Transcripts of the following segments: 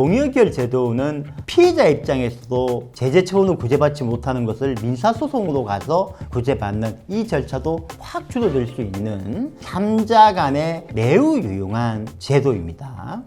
동의의결 제도는 피해자 입장에서도 제재 처분을 구제받지 못하는 것을 민사소송으로 가서 구제받는 이 절차도 확 줄어들 수 있는 삼자 간의 매우 유용한 제도입니다.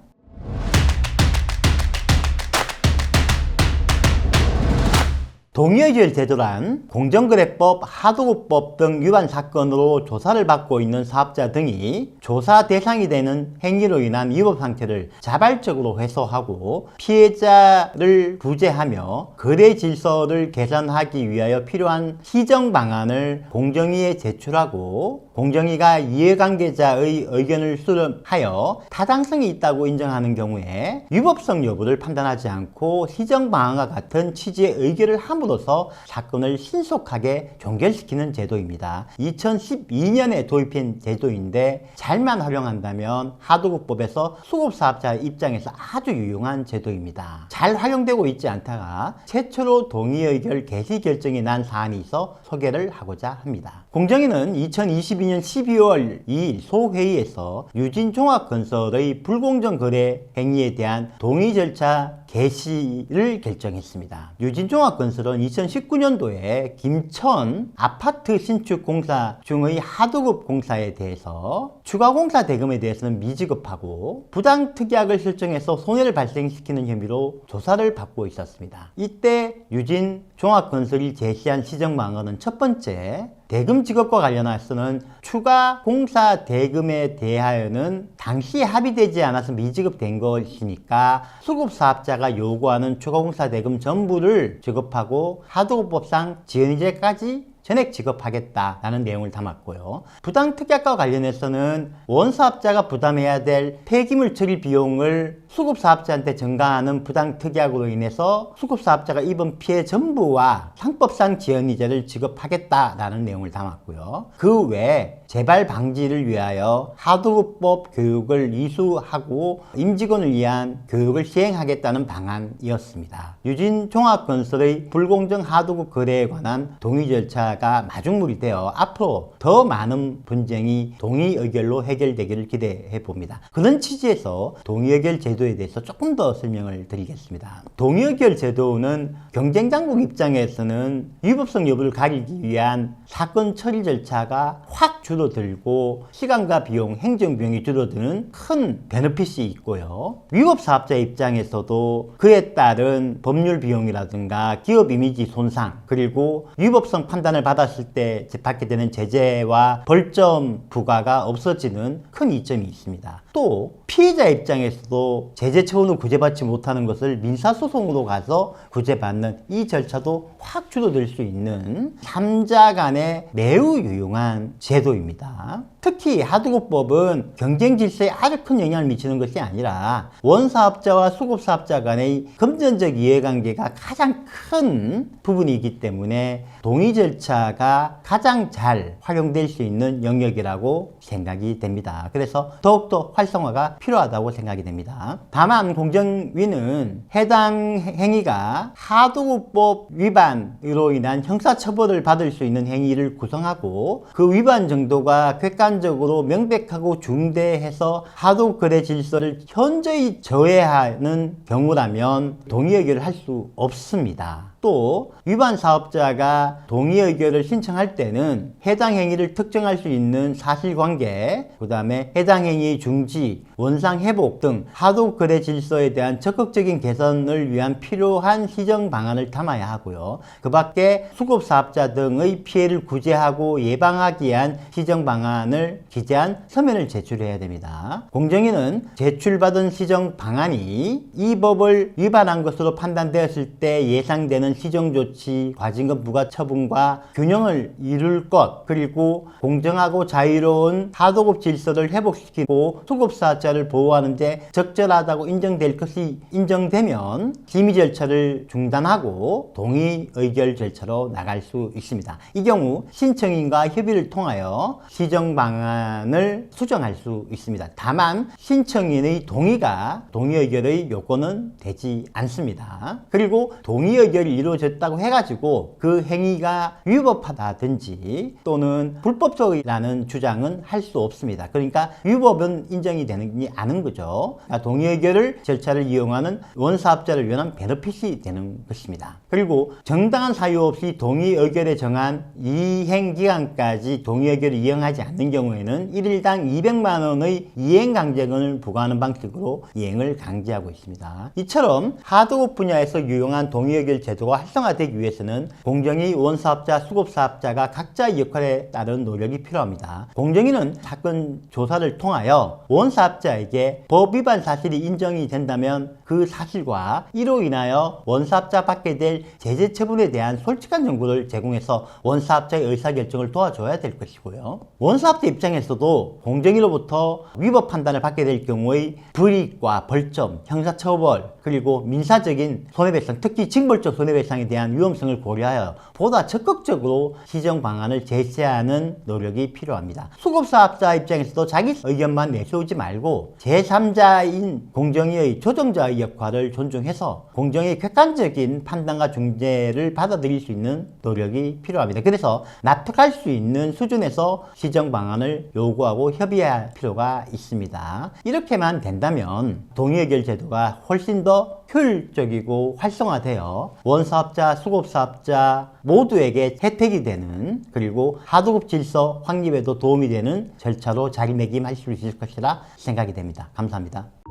동의의결 제도란 공정거래법, 하도급법 등 위반 사건으로 조사를 받고 있는 사업자 등이 조사 대상이 되는 행위로 인한 위법 상태를 자발적으로 해소하고 피해자를 구제하며 거래 질서를 개선하기 위하여 필요한 시정 방안을 공정위에 제출하고 공정위가 이해관계자의 의견을 수렴하여 타당성이 있다고 인정하는 경우에 위법성 여부를 판단하지 않고 시정 방안과 같은 취지의 의결을 함으로 써 사건을 신속하게 종결시키는 제도입니다. 2012년에 도입한 제도인데 잘만 활용한다면 하도급법에서 수급사업자 입장에서 아주 유용한 제도입니다. 잘 활용되고 있지 않다가 최초로 동의의결 개시 결정이 난 사안이 있어 소개를 하고자 합니다. 공정위는 2022년 12월 2일 소회의에서 유진종합건설의 불공정 거래 행위에 대한 동의 절차 개시를 결정했습니다. 유진종합건설은 2019년도에 김천 아파트 신축 공사 중의 하도급 공사에 대해서 추가 공사 대금에 대해서는 미지급하고 부당 특약을 설정해서 손해를 발생시키는 혐의로 조사를 받고 있었습니다. 이때 유진 종합건설이 제시한 시정 방안은 첫 번째 대금 지급과 관련해서는 추가 공사 대금에 대하여는 당시 합의되지 않아서 미지급된 것이니까 수급사업자가 요구하는 추가 공사 대금 전부를 지급하고 하도급법상 지연이제까지 전액 지급하겠다라는 내용을 담았고요. 부당 특약과 관련해서는 원사업자가 부담해야 될 폐기물 처리 비용을 수급사업자한테 전가하는 부당 특약으로 인해서 수급사업자가 입은 피해 전부와 상법상 지연이자를 지급하겠다라는 내용을 담았고요. 그 외에 재발 방지를 위하여 하도급법 교육을 이수하고 임직원을 위한 교육을 시행하겠다는 방안이었습니다. 유진 종합건설의 불공정 하도급 거래에 관한 동의 절차가 마중물이 되어 앞으로 더 많은 분쟁이 동의 의결로 해결되기를 기대해 봅니다. 그런 취지에서 동의 의결 제도 에 대해서 조금 더 설명을 드리겠습니다. 동의 의결 제도는 경쟁장국 입장에서는 위법성 여부를 가리기 위한 사건 처리 절차가 확 줄어들고 시간과 비용, 행정 비용이 줄어드는 큰 베너핏이 있고요. 위법 사업자 입장에서도 그에 따른 법률 비용이라든가 기업 이미지 손상 그리고 위법성 판단을 받았을 때 받게 되는 제재와 벌점 부과가 없어지는 큰 이점이 있습니다. 또 피해자 입장에서도 제재 처분을 구제받지 못하는 것을 민사소송으로 가서 구제받는 이 절차도 확 줄어들 수 있는 삼자 간의 매우 유용한 제도입니다. 특히 하도급법은 경쟁 질서에 아주 큰 영향을 미치는 것이 아니라 원사업자와 수급사업자 간의 금전적 이해관계가 가장 큰 부분이기 때문에 동의 절차가 가장 잘 활용될 수 있는 영역이라고 생각이 됩니다. 그래서 더욱더 활성화가 필요하다고 생각이 됩니다. 다만 공정위는 해당 행위가 하도급법 위반으로 인한 형사처벌을 받을 수 있는 행위를 구성하고 그 위반 정도가 객관적으로 명백하고 중대해서 하도 거래 질서를 현저히 저해하는 경우라면 동의 의결을 할 수 없습니다. 또 위반 사업자가 동의 의결을 신청할 때는 해당 행위를 특정할 수 있는 사실관계, 그 다음에 해당 행위의 중지, 원상 회복 등 하도 거래 질서에 대한 적극적인 개선을 위한 필요한 시정 방안을 담아야 하고요. 그 밖에 수급 사업자 등의 피해를 구제하고 예방하기 위한 시정 방안을 기재한 서면을 제출해야 됩니다. 공정위는 제출받은 시정 방안이 이 법을 위반한 것으로 판단되었을 때 예상되는 시정 조치, 과징금 부과 처분과 균형을 이룰 것, 그리고 공정하고 자유로운 하도급 질서를 회복시키고 수급사업자를 보호하는 데 적절하다고 인정될 것이 인정되면 심의 절차를 중단하고 동의 의결 절차로 나갈 수 있습니다. 이 경우 신청인과 협의를 통하여 시정 방안 방안을 수정할 수 있습니다. 다만 신청인의 동의가 동의 의결의 요건은 되지 않습니다. 그리고 동의 의결이 이루어졌다고 해가지고 그 행위가 위법하다든지 또는 불법적이라는 주장은 할 수 없습니다. 그러니까 위법은 인정이 되는 않은 거죠. 그러니까 동의 의결을 절차를 이용하는 원사업자를 위한 베너핏이 되는 것입니다. 그리고 정당한 사유 없이 동의 의결에 정한 이행 기간까지 동의 의결을 이행하지 않는 경우에는 1일당 200만 원의 이행 강제금을 부과하는 방식으로 이행을 강제하고 있습니다. 이처럼 하드급 분야에서 유용한 동의 의결 제도 가 활성화되기 위해서는 공정위 원사업자, 수급사업자가 각자의 역할에 따른 노력이 필요합니다. 공정위는 사건 조사를 통하여 원사업자에게 법 위반 사실이 인정이 된다면 그 사실과 이로 인하여 원사업자 받게 될 제재 처분에 대한 솔직한 정보를 제공해서 원사업자의 의사결정을 도와줘야 될 것이고요. 원사업자 입장에서도 공정위로부터 위법 판단을 받게 될 경우의 불이익과 벌점, 형사처벌, 그리고 민사적인 손해배상, 특히 징벌적 손해 배상에 대한 위험성을 고려하여 보다 적극적으로 시정 방안을 제시하는 노력이 필요합니다. 수급사업자 입장에서도 자기 의견만 내세우지 말고 제3자인 공정위의 조정자의 역할을 존중해서 공정의 객관적인 판단과 중재를 받아들일 수 있는 노력이 필요합니다. 그래서 납득할 수 있는 수준에서 시정 방안을 요구하고 협의할 필요가 있습니다. 이렇게만 된다면 동의해결 제도가 훨씬 더 효율적이고 활성화되어 원사업자, 수급사업자 모두에게 혜택이 되는 그리고 하도급 질서 확립에도 도움이 되는 절차로 자리매김할 수 있을 것이라 생각이 됩니다. 감사합니다.